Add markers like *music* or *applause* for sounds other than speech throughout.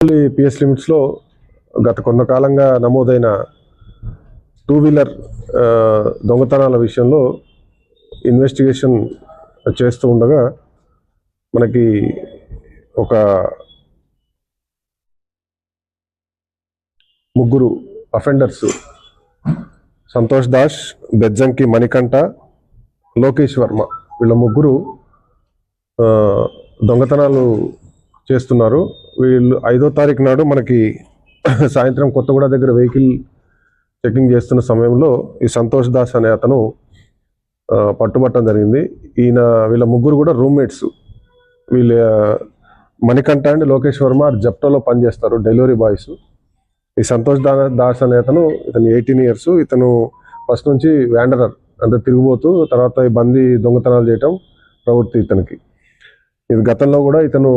PS లిమిట్స్లో గత కొంతకాలంగా నమోదైన టూ వీలర్ దొంగతనాల విషయంలో ఇన్వెస్టిగేషన్ చేస్తూ ఉండగా మనకి ఒక ముగ్గురు అఫెండర్స్ సంతోష్ దాస్ బెజ్జంకి మణికంఠ లోకేష్ వర్మ వీళ్ళ ముగ్గురు దొంగతనాలు చేస్తున్నారు. వీళ్ళు ఐదో తారీఖు నాడు మనకి *clears throat* సాయంత్రం కొత్తగూడ దగ్గర వెహికల్ చెకింగ్ చేస్తున్న సమయంలో ఈ సంతోష్ దాస్ అనే అతను పట్టుబట్టడం జరిగింది. ఈయన వీళ్ళ ముగ్గురు కూడా రూమ్మేట్స్ వీళ్ళ మణికంఠ అండ్ లోకేష్ వర్మ జప్టోలో పనిచేస్తారు డెలివరీ బాయ్స్. ఈ సంతోష్ దా దాస్ అనే అతను ఇతను ఎయిటీన్ ఇయర్స్. ఇతను ఫస్ట్ నుంచి వ్యాండరర్ అంటే తిరిగిపోతూ తర్వాత ఈ బందీ దొంగతనాలు చేయటం ప్రవృత్తి ఇతనికి. ఇది గతంలో కూడా ఇతను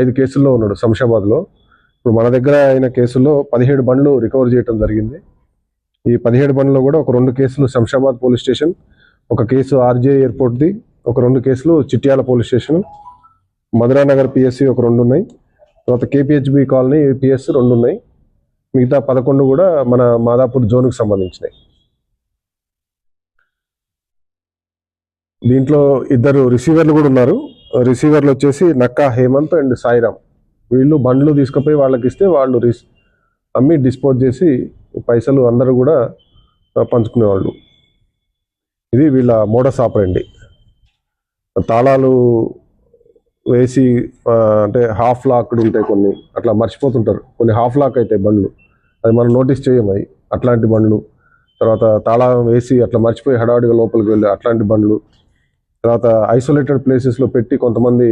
ఐదు కేసుల్లో ఉన్నాడు శంషాబాద్లో. ఇప్పుడు మన దగ్గర అయిన కేసుల్లో పదిహేడు బండ్లు రికవర్ చేయడం జరిగింది. ఈ పదిహేడు బండ్లో కూడా ఒక రెండు కేసులు శంషాబాద్ పోలీస్ స్టేషన్ ఒక కేసు ఆర్జే ఎయిర్పోర్ట్ది ఒక రెండు కేసులు చిట్యాల పోలీస్ స్టేషన్ మధురానగర్ పిఎస్సి ఒక రెండు ఉన్నాయి. తర్వాత కేపిహెచ్బి కాలనీ పిఎస్ రెండు ఉన్నాయి మిగతా పదకొండు కూడా మన మాదాపూర్ జోన్కు సంబంధించినాయి. దీంట్లో ఇద్దరు రిసీవర్లు కూడా ఉన్నారు. రిసీవర్లు వచ్చేసి నక్కా హేమంత్ అండ్ సాయిరామ్. వీళ్ళు బండ్లు తీసుకుపోయి వాళ్ళకి ఇస్తే వాళ్ళు రిస్ అమ్మి డిస్పోజ్ చేసి పైసలు అందరూ కూడా పంచుకునేవాళ్ళు. ఇది వీళ్ళ మోడస్ ఆపరండి. తాళాలు వేసి అంటే హాఫ్ లాక్డ్ ఉంటాయి కొన్ని అట్లా మర్చిపోతుంటారు. కొన్ని హాఫ్ లాక్ అవుతాయి బండ్లు. అది మనం నోటీస్ చేయం అవి అట్లాంటి బండ్లు. తర్వాత తాళం వేసి అట్లా మర్చిపోయి హడావుడిగా లోపలికి వెళ్ళి అట్లాంటి బండ్లు. తర్వాత ఐసోలేటెడ్ ప్లేసెస్లో పెట్టి కొంతమంది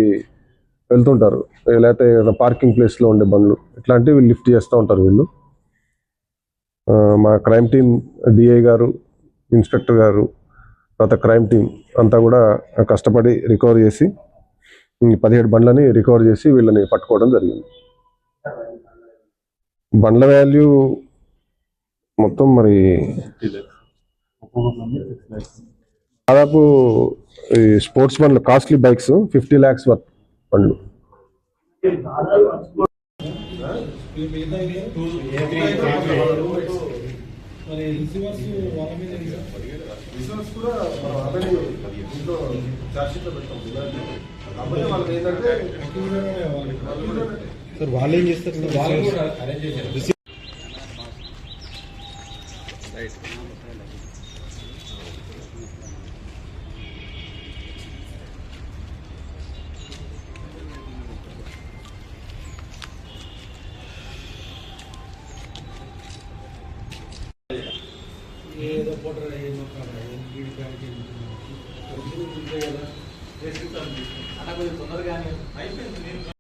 వెళ్తుంటారు. లేకపోతే పార్కింగ్ ప్లేస్లో ఉండే బండ్లు. ఇట్లాంటివి వీళ్ళు లిఫ్ట్ చేస్తూ ఉంటారు వీళ్ళు. మా క్రైమ్ టీం డిఐ గారు ఇన్స్పెక్టర్ గారు తర్వాత క్రైమ్ టీం అంతా కూడా కష్టపడి రికవర్ చేసి ఈ పదిహేడు బండ్లని రికవర్ చేసి వీళ్ళని పట్టుకోవడం జరిగింది. బండ్ల వాల్యూ మొత్తం మరి దాదాపు ఈ స్పోర్ట్స్ బండ్లు costly bikes fifty lakhs worth బండ్లు మరి రిసీవర్స్ వాళ్ళ మీద రిసోర్స్ పోటర్ ఏమో కాదు. అలా కొంచెం తొందరగానే అయిపోయింది. నేను